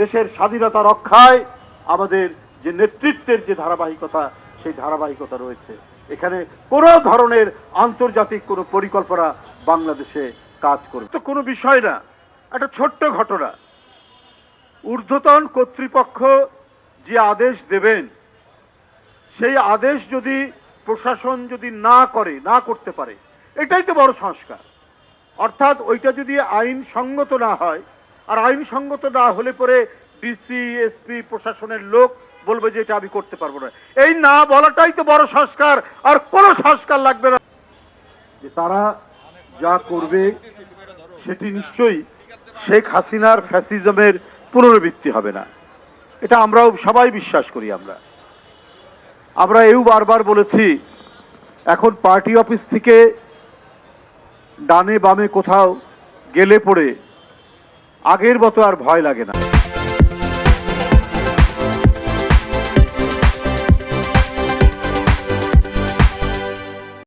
দেশের স্বাধীনতা রক্ষায় আমাদের যে নেতৃত্বের যে ধারাবাহিকতা, সেই ধারাবাহিকতা রয়েছে। এখানে কোনো ধরনের আন্তর্জাতিক কোনো পরিকল্পনা বাংলাদেশে কাজ করবে তো কোনো বিষয় না, একটা ছোট্ট ঘটনা। ঊর্ধ্বতন কর্তৃপক্ষ যে আদেশ দেবেন, সেই আদেশ যদি প্রশাসন যদি না করে, না করতে পারে, এটাই তো বড় সংস্কার। অর্থাৎ ওইটা যদি আইন সঙ্গত না হয় আর আইনসঙ্গত না হলে পরে ডিসি, এসপি, প্রশাসনের লোক বলবে যে এটা আমি করতে পারব না। এই না বলাটাই তো বড় সংস্কার, আর কোনো সংস্কার লাগবে না। যে তারা যা করবে, সেটি নিশ্চয়ই শেখ হাসিনার ফ্যাসিজমের পুনরাবৃত্তি হবে না। এটা আমরাও সবাই বিশ্বাস করি আমরা। আমরা এও বারবার বলেছি, এখন পার্টি অফিস থেকে ডানে বামে কোথাও গেলে পড়ে আগের মতো আর ভয় লাগে না।